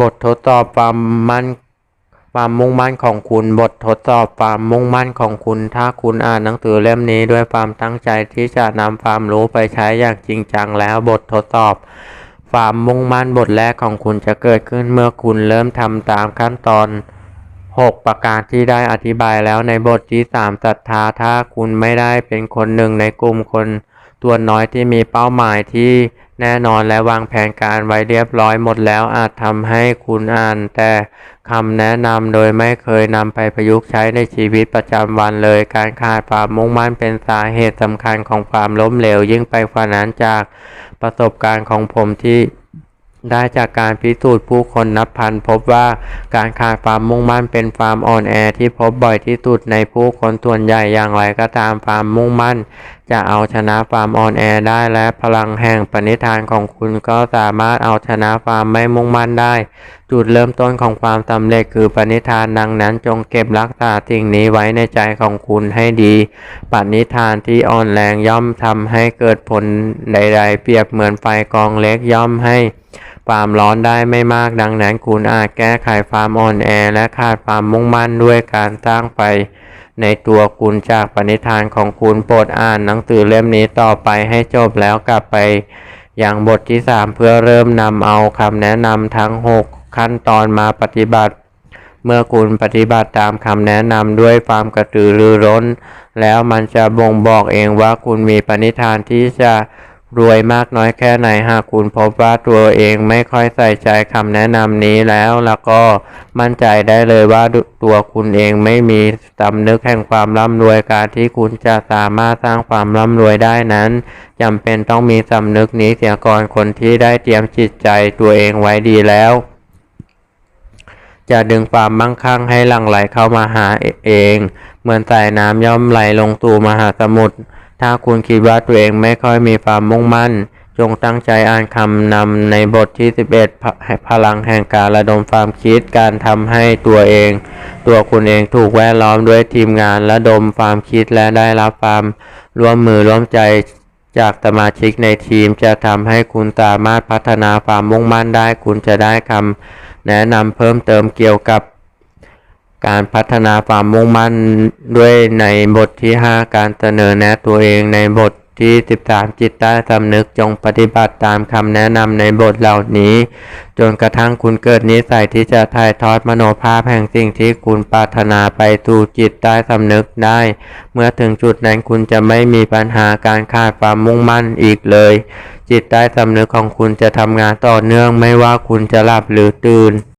บททดสอบความมั่นความมุ่งมั่นของคุณบททดสอบความมุ่งมั่นของคุณ ถ้าคุณอ่านหนังสือเล่มนี้ด้วยความตั้งใจที่จะนำความรู้ไปใช้อย่างจริงจังแล้วบททดสอบ ความมุ่งมั่นบทแรกของคุณจะเกิดขึ้นเมื่อคุณเริ่มทำตามขั้นตอน 6 ประการที่ได้อธิบายแล้วในบทที่3ศรัทธาถ้าคุณไม่ได้เป็นคนหนึ่งในกลุ่มคนตัวน้อยที่มีเป้าหมายที่ แน่นอนและวางแผนการไว้เรียบร้อยหมดแล้วอาจทำให้คุณอ่าน แต่คำแนะนำโดยไม่เคยนำไปประยุกต์ใช้ในชีวิตประจำวันเลย การขาดความมุ่งมั่นเป็นสาเหตุสำคัญของความล้มเหลวยิ่งไปกว่านั้นจากประสบการณ์ของผมที่ ได้จากการพิสูจน์ผู้คนนับพันพบว่าการขาดความมุ่งมั่นเป็นความอ่อนแอที่พบบ่อยที่สุดในผู้คนส่วนใหญ่อย่างไรก็ตามความมุ่งมั่น จะเอาชนะความอ่อนแอได้และพลังแห่งปณิธานของคุณก็สามารถเอาชนะความไม่มุ่งมั่นได้ จุดเริ่มต้นของความสำเร็จคือปณิธานดังนั้นจงเก็บรักษาสิ่งนี้ไว้ในใจของคุณให้ดี ปณิธานที่อ่อนแรงย่อมทำให้เกิดผลใด ๆ เปรียบเหมือนไฟกองเล็กย่อมให้ ความร้อนได้ไม่มากดังนั้นคุณอาจแก้ไขความอ่อนแอและขาดความมุ่งมั่นด้วยการสร้างไฟในตัวคุณจากปณิธานของคุณโปรดอ่านหนังสือเล่มนี้ต่อไปให้จบแล้วกลับไป อย่างบทที่ 3 เพื่อเริ่มนำเอาคำแนะนำทั้ง 6 ขั้นตอนมาปฏิบัติ เมื่อคุณปฏิบัติตามคำแนะนำด้วยความกระตือรือร้น แล้วมันจะบ่งบอกเองว่าคุณมีปณิธานที่จะ รวยมากน้อยแค่ไหนหากคุณพบว่าตัวเองไม่ค่อยใส่ใจคำแนะนำนี้แล้ว แล้วก็มั่นใจได้เลยว่าตัวคุณเองไม่มีสำนึกแห่งความร่ำรวยการที่คุณจะสามารถสร้างความร่ำรวยได้นั้นจำเป็นต้องมีสำนึกนี้เสียก่อนคนที่ได้เตรียมจิตใจตัวเองไว้ดีแล้ว จะดึงความมั่งคั่งให้หลั่งไหลเข้ามาหาเอง เหมือนสายน้ำย่อมไหลลงสู่มหาสมุทร ถ้าคุณคิดว่าตัวเองไม่ค่อยมีความมุ่งมั่น จงตั้งใจอ่านคำนำในบทที่ 11พพลังแห่งการระดมความคิดการทำให้ตัวเอง ตัวคุณเองถูกแวดล้อมด้วยทีมงานระดมความคิดและได้รับความร่วมมือร่วมใจจากสมาชิกในทีมจะทำให้คุณสามารถพัฒนาความมุ่งมั่นได้ คุณจะได้คำแนะนำเพิ่มเติมเกี่ยวกับ การพัฒนาความมุ่งมั่นด้วยในบทที่ 5 การเสนอแนะตัวเองในบทที่ 13 จิตใต้สำนึกจงปฏิบัติตามคำแนะนำในบทเหล่านี้ จนกระทั่งคุณเกิดนิสัยที่จะถ่ายทอดมโนภาพแห่งสิ่งที่คุณปรารถนาไปสู่จิตใต้สำนึกได้ เมื่อถึงจุดนั้นคุณจะไม่มีปัญหาการขาดความมุ่งมั่นอีกเลย จิตใต้สำนึกของคุณจะทำงานต่อเนื่องไม่ว่าคุณจะหลับหรือตื่น